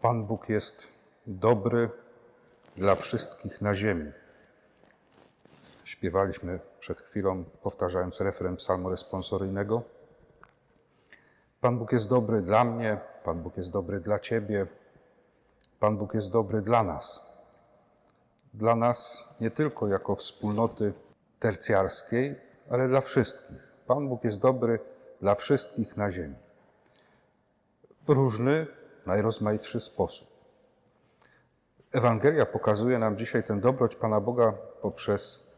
Pan Bóg jest dobry dla wszystkich na ziemi. Śpiewaliśmy przed chwilą, powtarzając refren psalmu responsoryjnego. Pan Bóg jest dobry dla mnie, Pan Bóg jest dobry dla Ciebie, Pan Bóg jest dobry dla nas. Dla nas nie tylko jako wspólnoty tercjarskiej, ale dla wszystkich. Pan Bóg jest dobry dla wszystkich na ziemi. Różny, najrozmaitszy sposób. Ewangelia pokazuje nam dzisiaj tę dobroć Pana Boga poprzez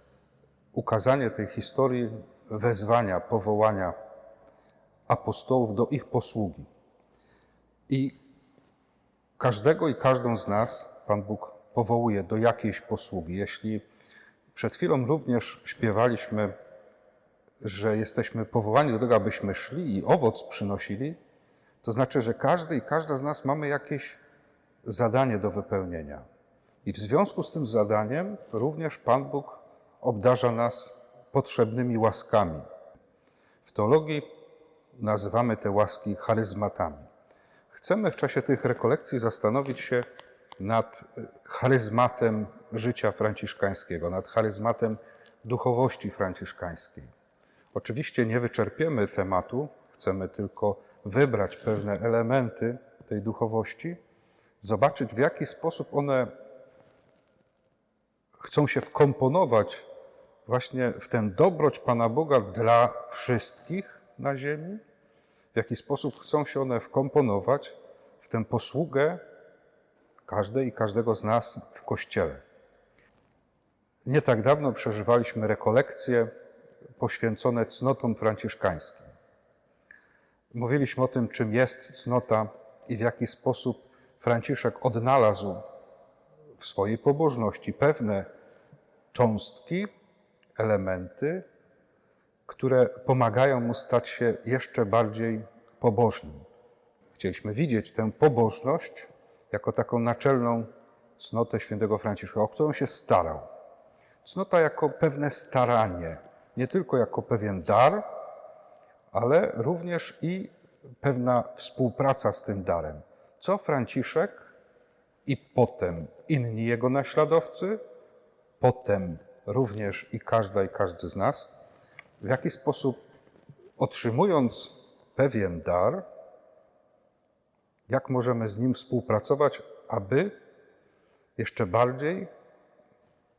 ukazanie tej historii wezwania, powołania apostołów do ich posługi. I każdego i każdą z nas Pan Bóg powołuje do jakiejś posługi. Jeśli przed chwilą również śpiewaliśmy, że jesteśmy powołani do tego, abyśmy szli i owoc przynosili, to znaczy, że każdy i każda z nas mamy jakieś zadanie do wypełnienia. I w związku z tym zadaniem również Pan Bóg obdarza nas potrzebnymi łaskami. W teologii nazywamy te łaski charyzmatami. Chcemy w czasie tych rekolekcji zastanowić się nad charyzmatem życia franciszkańskiego, nad charyzmatem duchowości franciszkańskiej. Oczywiście nie wyczerpiemy tematu, chcemy tylko wybrać pewne elementy tej duchowości, zobaczyć w jaki sposób one chcą się wkomponować właśnie w tę dobroć Pana Boga dla wszystkich na ziemi, w jaki sposób chcą się one wkomponować w tę posługę każdej i każdego z nas w Kościele. Nie tak dawno przeżywaliśmy rekolekcje poświęcone cnotom franciszkańskim. Mówiliśmy o tym, czym jest cnota i w jaki sposób Franciszek odnalazł w swojej pobożności pewne cząstki, elementy, które pomagają mu stać się jeszcze bardziej pobożnym. Chcieliśmy widzieć tę pobożność jako taką naczelną cnotę świętego Franciszka, o którą się starał. Cnota jako pewne staranie, nie tylko jako pewien dar, ale również i pewna współpraca z tym darem. Co Franciszek i potem inni jego naśladowcy, potem również i każda i każdy z nas, w jaki sposób otrzymując pewien dar, jak możemy z nim współpracować, aby jeszcze bardziej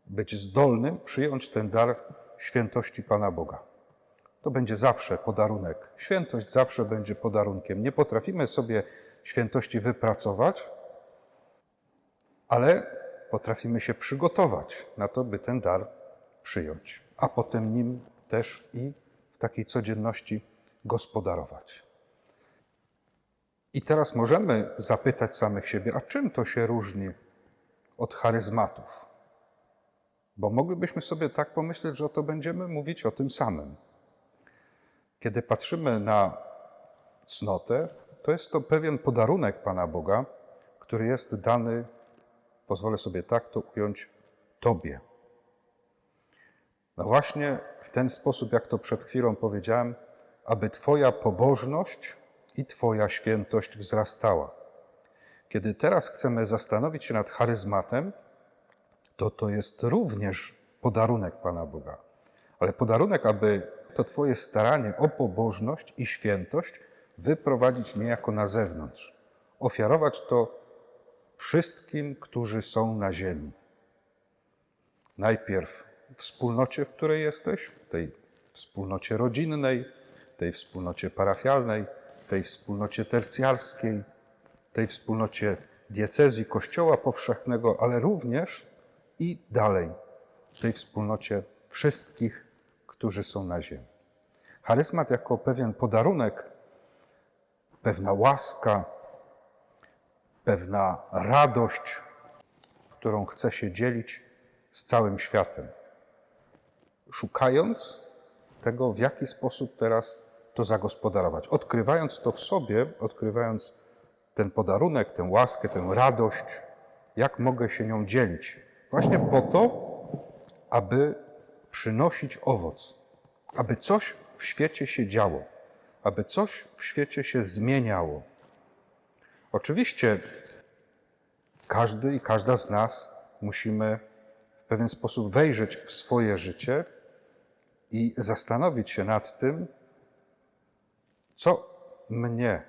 być zdolnym przyjąć ten dar świętości Pana Boga. To będzie zawsze podarunek. Świętość zawsze będzie podarunkiem. Nie potrafimy sobie świętości wypracować, ale potrafimy się przygotować na to, by ten dar przyjąć, a potem nim też i w takiej codzienności gospodarować. I teraz możemy zapytać samych siebie, a czym to się różni od charyzmatów? Bo moglibyśmy sobie tak pomyśleć, że oto będziemy mówić o tym samym. Kiedy patrzymy na cnotę, to jest to pewien podarunek Pana Boga, który jest dany, pozwolę sobie tak to ująć, Tobie. No właśnie w ten sposób, jak to przed chwilą powiedziałem, aby Twoja pobożność i Twoja świętość wzrastała. Kiedy teraz chcemy zastanowić się nad charyzmatem, to to jest również podarunek Pana Boga. Ale podarunek, aby to Twoje staranie o pobożność i świętość wyprowadzić niejako na zewnątrz. Ofiarować to wszystkim, którzy są na ziemi. Najpierw wspólnocie, w której jesteś, tej wspólnocie rodzinnej, tej wspólnocie parafialnej, tej wspólnocie tercjarskiej, tej wspólnocie diecezji Kościoła Powszechnego, ale również i dalej, tej wspólnocie wszystkich, którzy są na ziemi. Charyzmat jako pewien podarunek, pewna łaska, pewna radość, którą chce się dzielić z całym światem szukając tego, w jaki sposób teraz to zagospodarować. Odkrywając to w sobie, odkrywając ten podarunek, tę łaskę, tę radość, jak mogę się nią dzielić. Właśnie po to, aby przynosić owoc, aby coś w świecie się działo, aby coś w świecie się zmieniało. Oczywiście każdy i każda z nas musimy w pewien sposób wejrzeć w swoje życie i zastanowić się nad tym, co mnie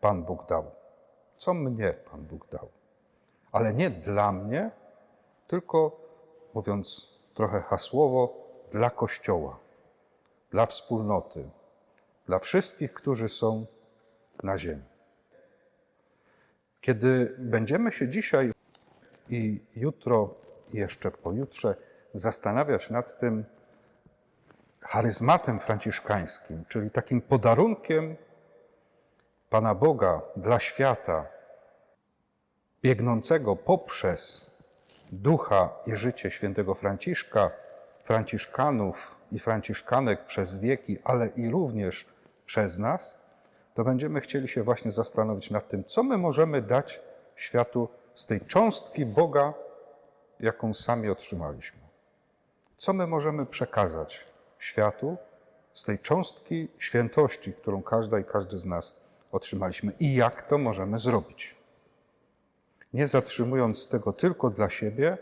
Pan Bóg dał. Co mnie Pan Bóg dał. Ale nie dla mnie, tylko mówiąc trochę hasłowo, dla Kościoła, dla wspólnoty, dla wszystkich, którzy są na ziemi. Kiedy będziemy się dzisiaj i jutro, jeszcze pojutrze zastanawiać nad tym charyzmatem franciszkańskim, czyli takim podarunkiem Pana Boga dla świata, biegnącego poprzez ducha i życie świętego Franciszka, Franciszkanów i Franciszkanek przez wieki, ale i również przez nas, to będziemy chcieli się właśnie zastanowić nad tym, co my możemy dać światu z tej cząstki Boga, jaką sami otrzymaliśmy. Co my możemy przekazać światu z tej cząstki świętości, którą każda i każdy z nas otrzymaliśmy i jak to możemy zrobić. Nie zatrzymując tego tylko dla siebie,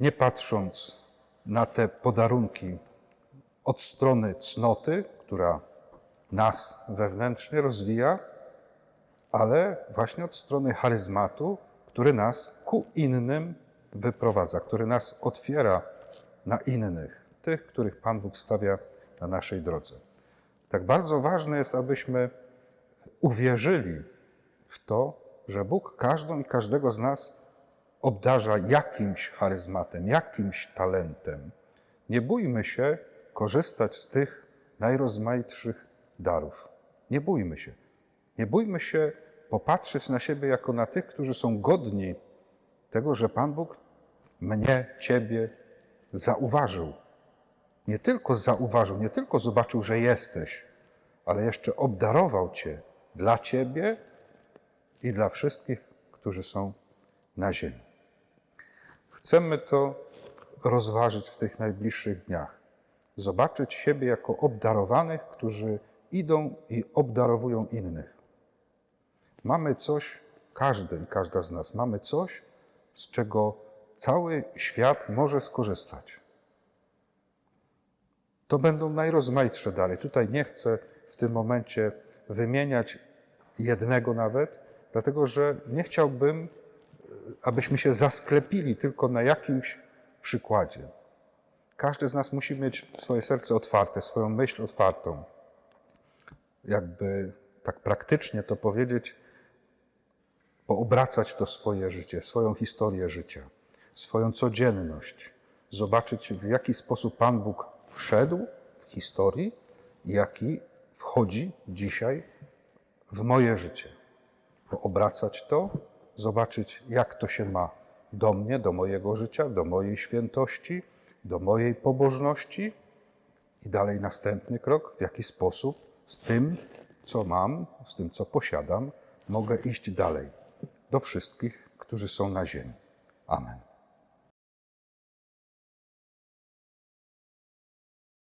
nie patrząc na te podarunki od strony cnoty, która nas wewnętrznie rozwija, ale właśnie od strony charyzmatu, który nas ku innym wyprowadza, który nas otwiera na innych, tych, których Pan Bóg stawia na naszej drodze. Tak bardzo ważne jest, abyśmy uwierzyli w to, że Bóg każdą i każdego z nas obdarza jakimś charyzmatem, jakimś talentem. Nie bójmy się korzystać z tych najrozmaitszych darów. Nie bójmy się. Nie bójmy się popatrzeć na siebie jako na tych, którzy są godni tego, że Pan Bóg mnie, Ciebie zauważył. Nie tylko zauważył, nie tylko zobaczył, że jesteś, ale jeszcze obdarował Cię dla Ciebie i dla wszystkich, którzy są na ziemi. Chcemy to rozważyć w tych najbliższych dniach. Zobaczyć siebie jako obdarowanych, którzy idą i obdarowują innych. Mamy coś, każdy i każda z nas, mamy coś, z czego cały świat może skorzystać. To będą najrozmaitsze dary. Tutaj nie chcę w tym momencie wymieniać jednego nawet, dlatego że nie chciałbym, abyśmy się zasklepili tylko na jakimś przykładzie. Każdy z nas musi mieć swoje serce otwarte, swoją myśl otwartą. Jakby tak praktycznie to powiedzieć, poobracać to swoje życie, swoją historię życia, swoją codzienność, zobaczyć w jaki sposób Pan Bóg wszedł w historii, jaki wchodzi dzisiaj w moje życie. Poobracać to, zobaczyć jak to się ma do mnie, do mojego życia, do mojej świętości, do mojej pobożności i dalej następny krok, w jaki sposób z tym, co mam, z tym, co posiadam, mogę iść dalej do wszystkich, którzy są na ziemi. Amen.